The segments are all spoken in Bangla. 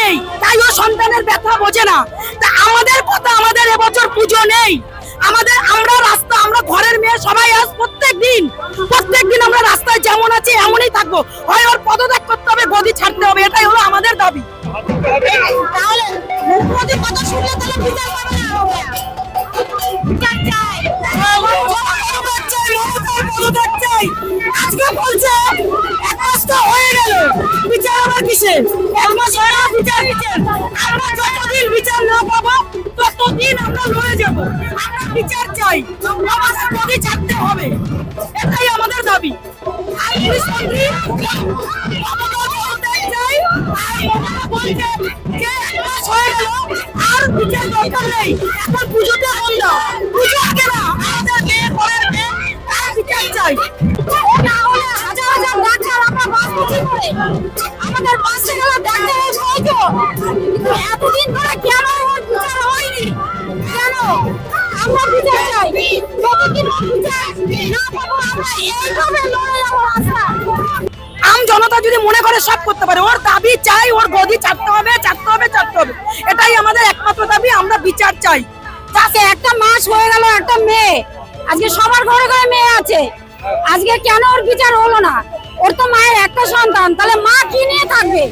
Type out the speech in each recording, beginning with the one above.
নেই তাই ও সন্তানের ব্যথা বোঝে না। তা আমাদের কথা আমাদের এবছর পুজো নেই। আমাদের আমরা রাস্তা আমরা ঘরের মেয়ে সবাই আজ প্রত্যেক দিন প্রত্যেক দিন আমরা রাস্তায় যেমন আছি এমনই থাকব। হয় ওর পদত্যাগ করতে হবে গদি ছাড়তে হবে এটাই হলো আমাদের দাবি। তাহলে মুখ্যমন্ত্রী কথা শুনলে তাহলে বিচার পাবে না বিচার চাই। আজকে বলছে তো হয়ে গেল। বিচার আবার কিসে এক মাস বিচার কিসের আমরা যতদিন বিচার না পাবো, ততদিন আমরা লড়ে যাব। আমরা বিচার চাই। আমাদের গদি ছাড়তে হবে। এটাই আমাদের দাবি। আর আর আর বিচার পুজোতে বন্ধ। পুজো মেয়ে বিচার চাই। আমাদের ডাক্তারের এতদিন ধরে কেন বিচার হয়নি। কেন? আমরা বিচার চাই। যতদিন বিচার না পাবো আমরা এইভাবে লড়ে যাব রাস্তা। আম জনতা যদি মনে করে সব করতে পারে ওর দাবি চাই ওর গদি ছাড়তে হবে ছাড়তে হবে ছাড়তে হবে। এটাই আমাদের একমাত্র দাবি আমরা বিচার চাই। তাকে একটা মাস হয়ে গেল একটা মেয়ে। আজকে সবার ঘরে ঘরে মেয়ে আছে। আজকে কেন ওর বিচার হলো না? সন্তান তাহলে মা কি নিয়ে থাকবে?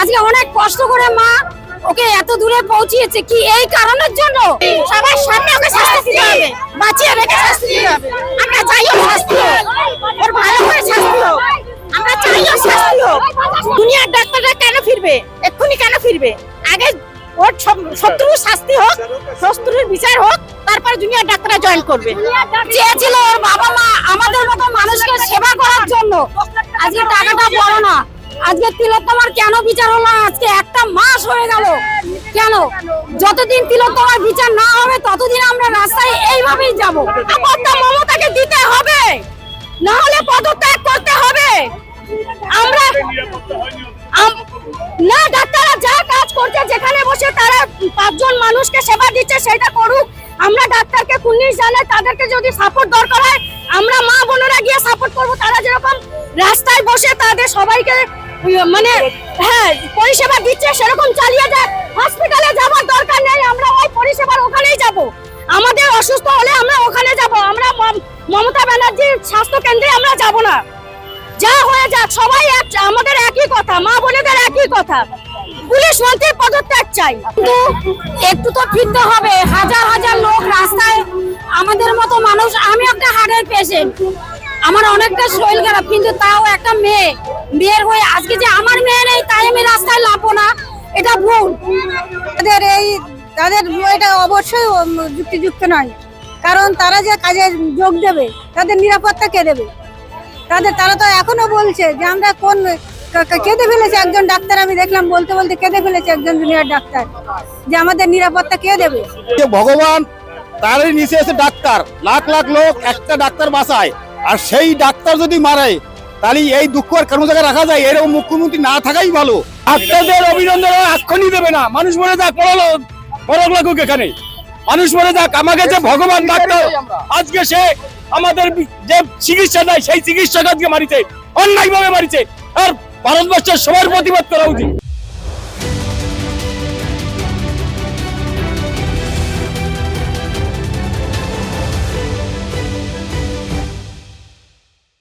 আজকে অনেক কষ্ট করে মা ওকে এত দূরে পৌঁছিয়েছে, কি এই কারণের জন্য? সবার সামনে ওকে শাস্তি দিতে হবে, বাঁচিয়ে রেখে শাস্তি দিতে হবে। আমরা চাই ওর শাস্তি হোক, ওর ভালো করে শাস্তি হোক। আমরা চাই ওর শাস্তি হোক। দুনিয়ার ডাক্তাররা কেন ফিরবে? এক্ষুনি কেন ফিরবে? আগে ওর শত্রুর শাস্তি হোক, শত্রুর বিচার হোক তারপরে জুনিয়র ডাক্তাররা জয়েন করবে। চেয়েছিল ওর বাবা মা আমাদের মতো মানুষকে সেবা করার জন্য। আজকে টাকাটা বড় না। আজকে তিলোত্তমার কেন বিচার হলো আজকে একটা মাস হয়ে গেল। কেন? যতদিন তিলোত্তমার বিচার না হবে, ততদিন আমরা রাস্তায় এইভাবেই যাব। আপত্তা মমতাকে দিতে হবে। না হলে পদত্যাগ করতে হবে। আমরা না, ডাক্তাররা যা কাজ করছে, যেখানে বসে তারা পাঁচজন মানুষকে সেবা দিচ্ছে, সেটা করুক। আমরা ডাক্তারকে কুন্নিশ জানাই, তাদেরকে যদি সাপোর্ট দরকার হয়, আমরা মা বোনেরা গিয়ে সাপোর্ট করব। তারা যেরকম রাস্তায় বসে তাদের সবাইকে মানে হ্যাঁ পরিষেবা দিচ্ছে, সেরকম চালিয়ে যায়। হসপিটালে যাওয়ার দরকার নেই, আমরা ওই পরিষেবার ওখানেই যাব। আমাদের অসুস্থ হলে আমরা ওখানে যাব। আমরা মম- মমতা ব্যানার্জির স্বাস্থ্য কেন্দ্রে আমরা যাব না। যা হয়ে যাক, সবাই আমাদের একই কথা, মা বোনেদের একই কথা। পুলিশ মন্ত্রীর পদত্যাগ চাই। কিন্তু একটু তো ফিরতে হবে। হাজার হাজার লোক রাস্তায় আমাদের মতো মানুষ। আমি একটা হার্টের পেশেন্ট আমার অনেকটা শরীর খারাপ, কিন্তু তাও একটা মেয়ে। বিয়ের হয়ে আজকে যে আমার মেয়ে নেই, তাই আমি রাস্তায় লাভবো না। এটা ভুল। তাদের এই, তাদের এটা অবশ্যই যুক্তিযুক্ত নয়। কারণ তারা যে কাজে যোগ দেবে, তাদের নিরাপত্তা কে দেবে? তাদের, তারা তো এখনও বলছে যে আমরা কোন কেঁদে ফেলেছে একজন ডাক্তার, আমি দেখলাম বলতে বলতে কেঁদে ফেলেছে একজন জুনিয়র ডাক্তার, যে আমাদের নিরাপত্তা কে দেবে? ভগবান? তারই নিচে এসে ডাক্তার। লাখ লাখ লোক একটা ডাক্তার বাঁচায় আর সেই ডাক্তার যদি মারে, তাহলে এই দুঃখ আর কোনো জায়গায় রাখা যায়? এরকম মুখ্যমন্ত্রী না থাকাই ভালো। ডাক্তারদের অভিনন্দন এক্ষুনি দেবে না। মানুষ মরে যাক পড়ালো পড়ক লাগুক এখানে। মানুষ মরে যাক, আমাকে যে ভগবান ডাক্তার, আজকে সে আমাদের যে চিকিৎসা দেয়, সেই চিকিৎসক আজকে মারিছে অন্যায় ভাবে মারিছে। আর ভারতবর্ষের সবার প্রতিবাদ করা উচিত।